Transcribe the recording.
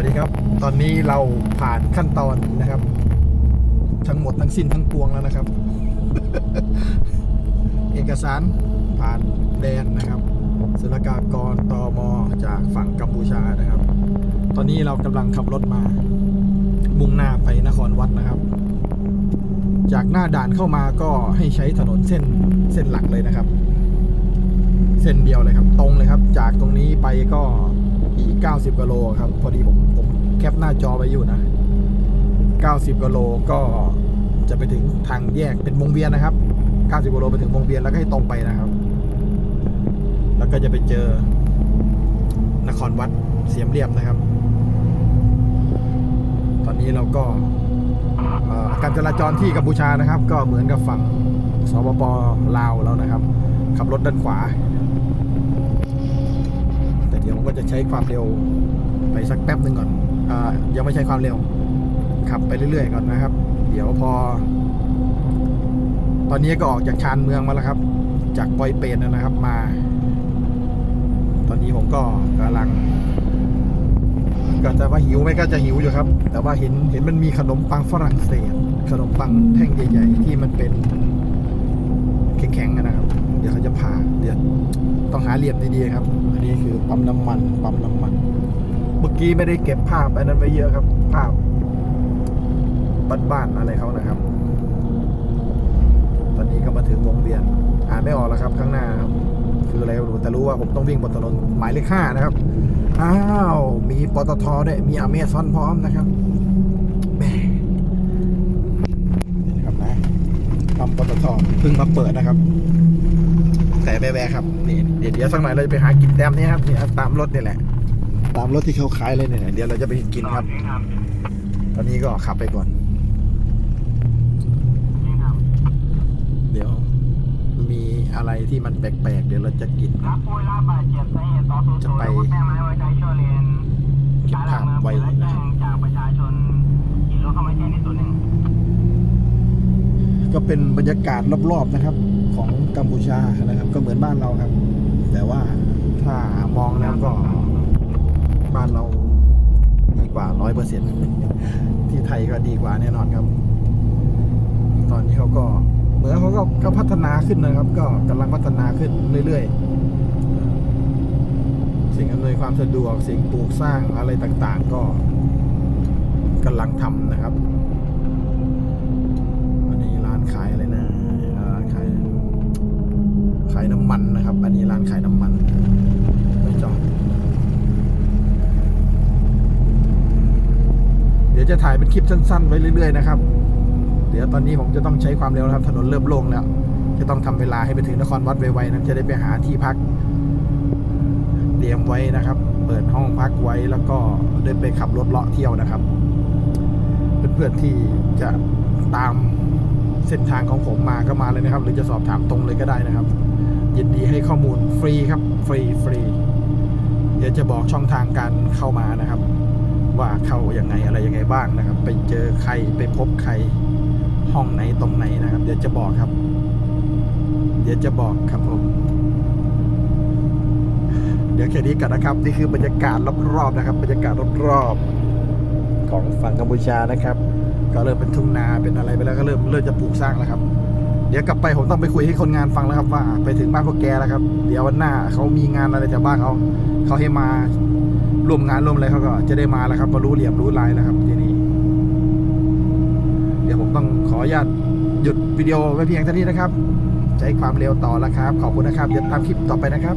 วัสดีครับ ตอนนี้เราผ่านขั้นตอนนะครับ ทั้งหมดทั้งสิ้นทั้งปวงแล้วนะครับ เอกสารผ่านแดนนะครับศุลกากรตอมจากฝั่งกัมพูชานะครับ ตอนนี้เรากำลังขับรถมา มุ่งหน้าไปนครวัดนะครับ จากหน้าด่านเข้ามาก็ให้ใช้ถนนเส้นเส้นหลักเลยนะครับ เส้นเดียวเลยครับ ตรงเลยครับ จากตรงนี้ไปก็ อีก 90กิโลครับ พอดีผมผมแคปหน้าจอไว้อยู่นะ 90กิโลก็จะไปถึงทางแยกเป็นวงเวียนนะครับ 90กิโลไปถึงวงเวียนแล้วก็ให้ตรงไปนะครับ แล้วก็จะไปเจอนครวัดเสียมเรียบนะครับ ตอนนี้เราก็อ่อการจราจรที่กัมพูชานะครับ ก็เหมือนกับฝั่งสปปลาวแล้วนะครับ ขับรถด้านขวา ผมก็จะใช้ความเร็วไปสักแป๊บหนึ่งก่อนอยังไม่ใช้ความเร็ว ขับไปเรื่อยๆก่อนนะครับ เดี๋ยวพอ ตอนนี้ก็ออกจากชานเมืองมาแล้วครับ จากปอยเปนนะครับมา ตอนนี้ผมก็กำลัง ก็จะว่าหิวไหมก็จะหิวอยู่ครับ แต่ว่าเห็นเห็นมันมีขนมปังฝรั่งเศส ขนมปังแท่งใหญ่ๆที่มันเป็นแข็งๆนะครับ เดี๋ยวเขาจะผ่าเดี๋ยวต้องหาเหลี่ยมดีๆครับ นี้คือปั๊มน้ำมันปั๊มน้ำมัน เมื่อกี้ไม่ได้เก็บภาพอันนั้นไว้เยอะครับ ภาพบ้านๆอะไรเขานะครับ ตอนนี้ก็มาถึงวงเวียนอ่านไม่ออกแล้วครับ ข้างหน้าครับคืออะไรไม่รู้แต่รู้ว่าผมต้องวิ่งบนถนนหมายเลขห้านะครับ อ้าว มีปตทด้วยมีอเมซอนพร้อมนะครับแม่นี่นะครับนะปั๊มปตทเพิ่งมาเปิดนะครับ แต่แวะๆครับนี่เดี๋ยวสักหน่อยเราจะไปหากินแต้มนี้ครับนี่ครับตามรถนี่แหละ ตามรถที่เขาขายเลยเนี่ยเดี๋ยวเราจะไปกินครับ ตอนนี้ก็ขับไปก่อน เดี๋ยวมีอะไรที่มันแปลกๆ เดี๋ยวเราจะกินรับผู้ได้รับบาดเจ็บสาเหตุต่อสู้จะไปอม่ไม้ไว้ใจช่วยเรียนเก็บภาพไว้นะครับง ก็เป็นบรรยากาศรอบๆนะครับ ของกัมพูชานะครับ ก็เหมือนบ้านเราครับ แต่ว่าถ้ามองแล้วก็บ้านเราดีกว่าร้อยเปอร์เซ็นที่ไทยก็ดีกว่าแน่นอนครับ ตอนนี้เขาก็เหมือนเขาก็ก็พัฒนาขึ้นนะครับ ก็กำลังพัฒนาขึ้นเรื่อยๆ สิ่งอำนวยความสะดวกสิ่งปลูกสร้างอะไรต่างๆ ก็กำลังทำนะครับำมันนะครับ อันนี้ร้านขายน้ำมันไม่จอดเดี๋ยวจะถ่ายเป็นคลิปสั้น ๆ ไว้เรื่อย ๆ นะครับ เดี๋ยวตอนนี้ผมจะต้องใช้ความเร็วนะครับ ถนนเริ่มโล่งแล้ว จะต้องทำเวลาให้ไปถึงนครวัดไวๆนะจะได้ไปหาที่พัก เตรียมไว้นะครับ เปิดห้องพักไว้แล้วก็เดินไปขับรถเลาะเที่ยวนะครับ เพื่อนๆที่จะตามเส้นทางของผมมาก็มาเลยนะครับ หรือจะสอบถามตรงเลยก็ได้นะครับ ยินดีให้ข้อมูลฟรีครับฟรีฟรีเดี๋ยวจะบอกช่องทางการเข้ามานะครับ ว่าเข้ายังไงอะไรยังไงบ้างนะครับ ไปเจอใครไปพบใครห้องไหนตรงไหนนะครับ เดี๋ยวจะบอกครับ เดี๋ยวจะบอกครับผมเดี๋ยวแค่นี้กันนะครับ นี่คือบรรยากาศรอบๆนะครับ บรรยากาศรอบๆของฝั่งกัมพูชานะครับ ก็เริ่มเป็นทุ่งนาเป็นอะไรไปแล้วก็เริ่มเริ่มจะปลูกสร้างแล้วครับ เดี๋ยวกลับไปผมต้องไปคุยให้คนงานฟังแล้วครับว่า ไปถึงบ้านพวกแกแล้วครับ เดี๋ยววันหน้าเขามีงานอะไรจากบ้านเขาเขาให้มาร่วมงานร่วมอะไรเขาก็จะได้มาแล้วครับมารู้เหลี่ยมรู้ลายแล้วครับทีนี้ เดี๋ยวผมต้องขออนุญาตหยุดวิดีโอไว้เพียงเท่านี้นะครับใช้ความเร็วต่อแล้วครับ ขอบคุณนะครับเดี๋ยวตามคลิปต่อไปนะครับ